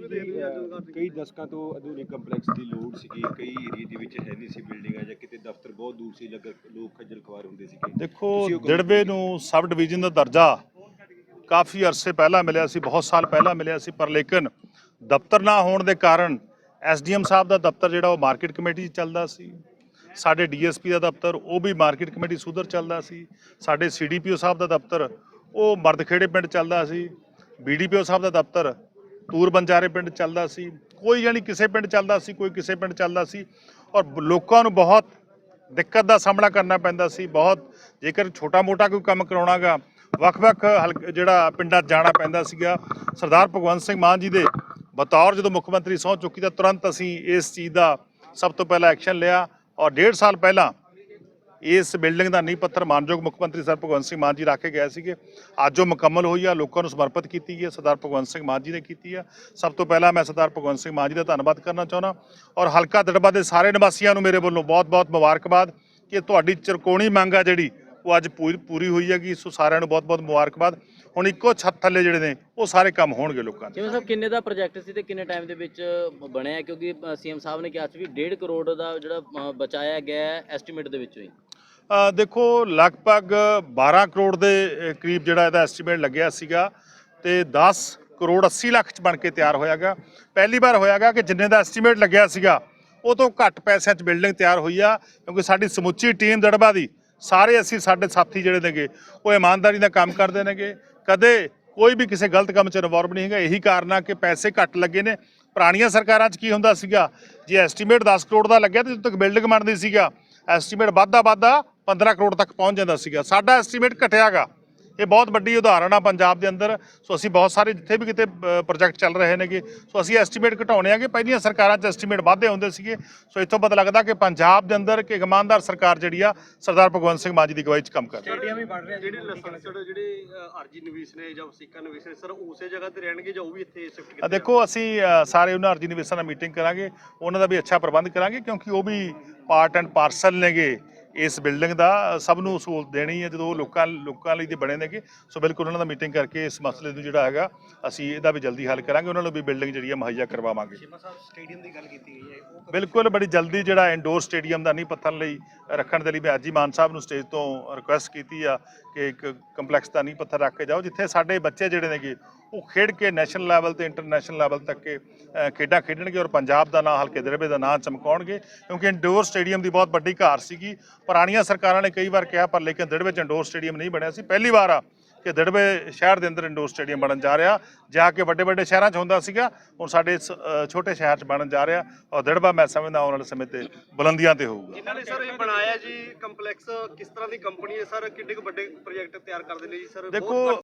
ਕਈ ਦਸ਼ਕਾਂ ਤੋਂ ਆਧੁਨਿਕ ਕੰਪਲੈਕਸ ਦੀ ਲੋੜ ਸੀਗੀ ਕਈ ਏਰੀਆ ਦੇ ਵਿੱਚ ਹੈ ਨਹੀਂ ਸੀ ਬਿਲਡਿੰਗਾਂ ਜਾਂ ਕਿਤੇ ਦਫ਼ਤਰ ਬਹੁਤ ਦੂਰ ਸੀ ਲੱਗ ਲੋਕ ਖੱਜਲ ਖਵਾਰ ਹੁੰਦੇ ਸੀਗੇ। ਦੇਖੋ ਦਿੜਬੇ ਨੂੰ ਸਬ ਡਿਵੀਜ਼ਨ ਦਾ ਦਰਜਾ ਕਾਫੀ ਅਰਸੇ ਪਹਿਲਾਂ ਮਿਲਿਆ ਸੀ ਬਹੁਤ ਸਾਲ ਪਹਿਲਾਂ ਮਿਲਿਆ ਸੀ ਪਰ ਲੇਕਿਨ ਦਫ਼ਤਰ ਨਾ ਹੋਣ ਦੇ ਕਾਰਨ ਐਸਡੀਐਮ ਸਾਹਿਬ ਦਾ ਦਫ਼ਤਰ ਜਿਹੜਾ ਉਹ ਮਾਰਕੀਟ ਕਮੇਟੀ 'ਚ ਚੱਲਦਾ ਸੀ। ਸਾਡੇ ਡੀਐਸਪੀ ਦਾ ਦਫ਼ਤਰ ਉਹ ਵੀ ਮਾਰਕੀਟ ਕਮੇਟੀ ਸੁਧਰ ਚੱਲਦਾ ਸੀ। ਸਾਡੇ ਸੀਡੀਪੀਓ ਸਾਹਿਬ ਦਾ ਦਫ਼ਤਰ ਉਹ ਮਰਦਖੇੜੇ ਪਿੰਡ ਚੱਲਦਾ ਸੀ। ਬੀਡੀਪੀਓ ਸਾਹਿਬ ਦਾ ਦਫ਼ਤਰ ਤੂਰ ਬੰਜਾਰੇ ਪਿੰਡ ਚੱਲਦਾ ਸੀ, ਕੋਈ ਯਾਨੀ ਕਿਸੇ ਪਿੰਡ ਚੱਲਦਾ ਸੀ, ਕੋਈ ਕਿਸੇ ਪਿੰਡ ਚੱਲਦਾ ਸੀ ਔਰ ਲੋਕਾਂ ਨੂੰ ਬਹੁਤ ਦਿੱਕਤ ਦਾ ਸਾਹਮਣਾ ਕਰਨਾ ਪੈਂਦਾ ਸੀ, ਬਹੁਤ ਜੇਕਰ ਛੋਟਾ-ਮੋਟਾ ਕੋਈ ਕੰਮ ਕਰਾਉਣਾਗਾ ਵੱਖ-ਵੱਖ ਹਲਕ- ਜਿਹੜਾ ਪਿੰਡਾਂ ਜਾਣਾ ਪੈਂਦਾ ਸੀਗਾ, ਸਰਦਾਰ ਭਗਵੰਤ ਸਿੰਘ ਮਾਨ ਜੀ ਦੇ ਬਤੌਰ ਜਦੋਂ ਮੁੱਖ ਮੰਤਰੀ ਸਹੁੰ ਚੁੱਕੀ ਤਾਂ ਤੁਰੰਤ ਅਸੀਂ ਇਸ ਚੀਜ਼ ਦਾ ਸਭ ਤੋਂ ਪਹਿਲਾਂ ਐਕਸ਼ਨ ਲਿਆ ਔਰ ਡੇਢ ਸਾਲ ਪਹਿਲਾਂ ਇਸ ਬਿਲਡਿੰਗ ਦਾ ਨੀਂਹ ਪੱਥਰ ਮਾਨਯੋਗ ਮੁੱਖ ਮੰਤਰੀ ਸਰ ਭਗਵੰਤ ਸਿੰਘ ਮਾਨ ਜੀ ਰੱਖ ਕੇ ਗਏ ਸੀਗੇ। ਅੱਜ ਉਹ ਮੁਕੰਮਲ ਹੋਈ ਆ, ਲੋਕਾਂ ਨੂੰ ਸਮਰਪਿਤ ਕੀਤੀ ਗਈ ਹੈ ਸਰਦਾਰ ਭਗਵੰਤ ਸਿੰਘ ਮਾਨ ਜੀ ਨੇ ਕੀਤੀ ਆ। ਸਭ ਤੋਂ ਪਹਿਲਾਂ ਮੈਂ ਸਰਦਾਰ ਭਗਵੰਤ ਸਿੰਘ ਮਾਨ ਜੀ ਦਾ ਧੰਨਵਾਦ ਕਰਨਾ ਚਾਹੁੰਦਾ ਔਰ ਹਲਕਾ ਦੜਬਾ ਦੇ ਸਾਰੇ ਨਿਵਾਸੀਆਂ ਨੂੰ ਮੇਰੇ ਵੱਲੋਂ ਬਹੁਤ-ਬਹੁਤ ਮੁਬਾਰਕਬਾਦ ਕਿ ਤੁਹਾਡੀ ਚਰਕੋਣੀ ਮੰਗ ਆ ਜਿਹੜੀ, ਉਹ ਅੱਜ ਪੂਰੀ ਪੂਰੀ ਹੋਈ ਹੈਗੀ। ਸੋ ਸਾਰਿਆਂ ਨੂੰ ਬਹੁਤ-ਬਹੁਤ ਮੁਬਾਰਕਬਾਦ। ਹੁਣ ਇੱਕੋ ਛੱਤ ਥੱਲੇ ਜਿਹੜੇ ਨੇ, ਉਹ ਸਾਰੇ ਕੰਮ ਹੋਣਗੇ ਲੋਕਾਂ ਦੇ। ਜਿਵੇਂ ਸਾਹਿਬ ਕਿੰਨੇ ਦਾ ਪ੍ਰੋਜੈਕਟ ਸੀ ਤੇ ਕਿੰਨੇ ਟਾਈਮ ਦੇ ਵਿੱਚ ਬਣਿਆ? ਕਿਉਂਕਿ ਸੀਐਮ ਸਾਹਿਬ ਨੇ ਕਿਹਾ ਸੀ ਵੀ 1.5 ਕਰੋੜ ਦਾ ਜਿਹੜਾ ਬਚਾਇਆ ਗਿਆ ਐਸਟੀਮੇਟ ਦੇ ਵਿੱਚੋਂ ਹੀ। ਦੇਖੋ, ਲਗਭਗ 12 ਕਰੋੜ ਦੇ ਕਰੀਬ ਜਿਹੜਾ ਇਹਦਾ ਐਸਟੀਮੇਟ ਲੱਗਿਆ ਸੀਗਾ ਤੇ 10 ਕਰੋੜ 80 ਲੱਖ ਚ ਬਣ ਕੇ ਤਿਆਰ ਹੋਇਆਗਾ। ਪਹਿਲੀ ਵਾਰ ਹੋਇਆਗਾ ਕਿ ਜਿੰਨੇ ਦਾ ਐਸਟੀਮੇਟ ਲੱਗਿਆ ਸੀਗਾ, ਉਹ ਤੋਂ ਘੱਟ ਪੈਸਿਆਂ 'ਚ ਬਿਲਡਿੰਗ ਤਿਆਰ ਹੋਈ ਆ, ਕਿਉਂਕਿ ਸਾਡੀ ਸਮੁੱਚੀ ਟੀਮ ਦੜਬਾ ਦੀ, ਸਾਰੇ ਅਸੀਂ ਸਾਡੇ ਸਾਥੀ ਜਿਹੜੇ ਨੇਗੇ, ਉਹ ਇਮਾਨਦਾਰੀ ਨਾਲ ਕੰਮ ਕਰਦੇ ਨੇਗੇ। ਕਦੇ ਕੋਈ ਵੀ ਕਿਸੇ ਗਲਤ ਕੰਮ 'ਚ ਇਨਵੋਲਵ ਨਹੀਂ ਹੈਗਾ, ਇਹੀ ਕਾਰਨ ਆ ਕਿ ਪੈਸੇ ਘੱਟ ਲੱਗੇ ਨੇ। ਪੁਰਾਣੀਆਂ ਸਰਕਾਰਾਂ 'ਚ ਕੀ ਹੁੰਦਾ ਸੀਗਾ, ਜੇ ਐਸਟੀਮੇਟ 10 ਕਰੋੜ ਦਾ ਲੱਗਿਆ ਤੇ ਜਦੋਂ ਤੱਕ ਬਿਲਡਿੰਗ ਬਣਦੀ ਸੀਗਾ ਐਸਟੀਮੇਟ ਵੱਧਦਾ ਵੱਧਦਾ 15 ਕਰੋੜ ਤੱਕ ਪਹੁੰਚ ਜਾਂਦਾ ਸੀਗਾ। ਸਾਡਾ ਐਸਟੀਮੇਟ ਘਟਿਆਗਾ। ਇਹ ਬਹੁਤ ਵੱਡੀ ਉਦਾਹਰਣ ਆ ਪੰਜਾਬ ਦੇ ਅੰਦਰ। ਸੋ ਅਸੀਂ ਬਹੁਤ ਸਾਰੇ ਜਿੱਥੇ ਵੀ ਕਿਤੇ ਪ੍ਰੋਜੈਕਟ ਚੱਲ ਰਹੇ ਨੇਗੇ। ਸੋ ਅਸੀਂ ਐਸਟੀਮੇਟ ਘਟਾਉਣੇ ਆਗੇ। ਪਹਿਲੀਆਂ ਸਰਕਾਰਾਂ 'ਚ ਐਸਟੀਮੇਟ ਵਾਧੇ ਹੁੰਦੇ ਸੀਗੇ। ਸੋ ਇੱਥੋਂ ਪਤਾ ਲੱਗਦਾ ਕਿ ਪੰਜਾਬ ਦੇ ਅੰਦਰ ਕਿ ਇਮਾਨਦਾਰ ਸਰਕਾਰ ਜਿਹੜੀ ਆ ਸਰਦਾਰ ਭਗਵੰਤ ਸਿੰਘ ਮਾਨ ਜੀ ਦੀ ਅਗਵਾਈ 'ਚ ਕੰਮ ਕਰ ਰਹੀ ਹੈ। ਸਟੇਡੀਅਮ ਹੀ ਬਣ ਰਿਹਾ ਜਿਹੜੇ ਲਾਇਸੈਂਸਡ ਜਿਹੜੇ ਅ, ਆਰਜੀ ਨਿਵੇਸ਼ ਨੇ ਜਾਂ ਵਸੀਕਾ ਨਿਵੇਸ਼ ਨੇ ਸਰ ਉਸੇ ਜਗ੍ਹਾ ਤੇ ਰਹਿਣਗੇ ਜਾਂ ਉਹ ਵੀ ਇੱਥੇ ਸ਼ਿਫਟ ਆ ਕੀਤੇ ਦੇਖੋ ਅਸੀਂ ਸਾਰੇ ਉਹਨਾਂ ਅਰਜੀ ਨਿਵੇਸ਼ਾਂ ਨਾਲ ਮੀਟਿੰਗ ਕਰਾਂਗੇ। ਉਹਨਾਂ ਦਾ ਵੀ ਅੱਛਾ ਪ੍ਰਬੰਧ ਕਰਾਂਗੇ ਕਿਉਂਕਿ ਉਹ ਵੀ ਪਾਰਟ ਐਂਡ ਪਾਰਸਲ ਨੇਗੇ। ਇਸ ਬਿਲਡਿੰਗ ਦਾ ਸਭ ਨੂੰ ਸਹੂਲਤ ਦੇਣੀ ਹੈ ਜਦੋਂ ਲੋਕਾਂ ਲੋਕਾਂ ਲਈ ਦੇ ਬਣੇ ਨੇਗੇ ਸੋ ਬਿਲਕੁਲ ਉਹਨਾਂ ਦਾ ਮੀਟਿੰਗ ਕਰਕੇ ਇਸ ਮਸਲੇ ਨੂੰ ਜਿਹੜਾ ਹੈਗਾ ਅਸੀਂ ਇਹਦਾ ਵੀ ਜਲਦੀ ਹੱਲ ਕਰਾਂਗੇ ਉਹਨਾਂ ਨੂੰ ਵੀ ਬਿਲਡਿੰਗ ਜਿਹੜੀ ਹੈ ਮੁਹੱਈਆ ਕਰਵਾਵਾਂਗੇ। ਸ਼ਿਮਾ ਸਾਹਿਬ ਸਟੇਡੀਅਮ ਦੀ ਗੱਲ ਕੀਤੀ ਗਈ ਹੈ ਬਿਲਕੁਲ ਬੜੀ ਜਲਦੀ ਜਿਹੜਾ ਇੰਡੋਰ ਸਟੇਡੀਅਮ ਦਾ ਨੀਂਹ ਪੱਥਰ ਲਈ ਰੱਖਣ ਦੇ ਲਈ ਮੈਂ ਅੱਜ ਹੀ ਮਾਨ ਸਾਹਿਬ ਨੂੰ ਸਟੇਜ ਤੋਂ ਰਿਕੁਐਸਟ ਕੀਤੀ ਆ ਕਿ ਇੱਕ ਕੰਪਲੈਕਸ ਦਾ ਨੀਂਹ ਪੱਥਰ ਰੱਖ ਕੇ ਜਾਓ ਜਿੱਥੇ ਸਾਡੇ ਬੱਚੇ ਜਿਹੜੇ ਨੇਗੇ ਉਹ ਖੇਡ ਕੇ ਨੈਸ਼ਨਲ ਲੈਵਲ ਤੇ ਇੰਟਰਨੈਸ਼ਨਲ ਲੈਵਲ ਤੱਕ ਕੇ, ਖੇਡਾਂ ਖੇਡਣਗੇ ਔਰ ਪੰਜਾਬ ਦਾ ਨਾਂ ਹਲਕੇ ਦਰਬੇ ਦਾ ਨਾਂ ਚਮਕਾਉਣਗੇ ਕਿਉਂਕਿ ਇੰਡੋਰ ਸਟੇਡੀਅਮ ਦੀ ਬਹੁਤ ਵੱਡੀ ਘਾਰ ਸੀਗੀ। ਪੁਰਾਣੀਆਂ ਸਰਕਾਰਾਂ ਨੇ ਕਈ ਵਾਰ ਕਿਹਾ ਪਰ ਲੇਕਿਨ ਦਰਬੇ 'ਚ ਇੰਡੋਰ ਸਟੇਡੀਅਮ ਨਹੀਂ ਬਣਿਆ ਸੀ। ਪਹਿਲੀ ਵਾਰ ਆ ਕਿ ਦੜਬੇ ਸ਼ਹਿਰ ਦੇ ਅੰਦਰ ਇੰਡੋਰ ਸਟੇਡੀਅਮ ਬਣਨ ਜਾ ਰਿਹਾ ਜਾ ਕੇ ਵੱਡੇ ਵੱਡੇ ਸ਼ਹਿਰਾਂ 'ਚ ਹੁੰਦਾ ਸੀਗਾ ਹੁਣ ਸਾਡੇ ਛੋਟੇ ਸ਼ਹਿਰ 'ਚ ਬਣਨ ਜਾ ਰਿਹਾ ਔਰ ਦੜਬਾ ਮੈਂ ਸਮਝਦਾ ਆਉਣ ਵਾਲੇ ਸਮੇਂ ਤੇ ਬੁਲੰਦੀਆਂ ਤੇ ਹੋਊਗਾ। ਜਿਨ੍ਹਾਂ ਨੇ ਸਰ ਇਹ ਬਣਾਇਆ ਜੀ ਕੰਪਲੈਕਸ ਕਿਸ ਤਰ੍ਹਾਂ ਦੀ ਕੰਪਨੀ ਹੈ ਸਰ? ਕਿੰਨੇ ਕੁ ਵੱਡੇ ਪ੍ਰੋਜੈਕਟ ਤਿਆਰ ਕਰਦੇ ਨੇ ਜੀ ਸਰ? ਦੇਖੋ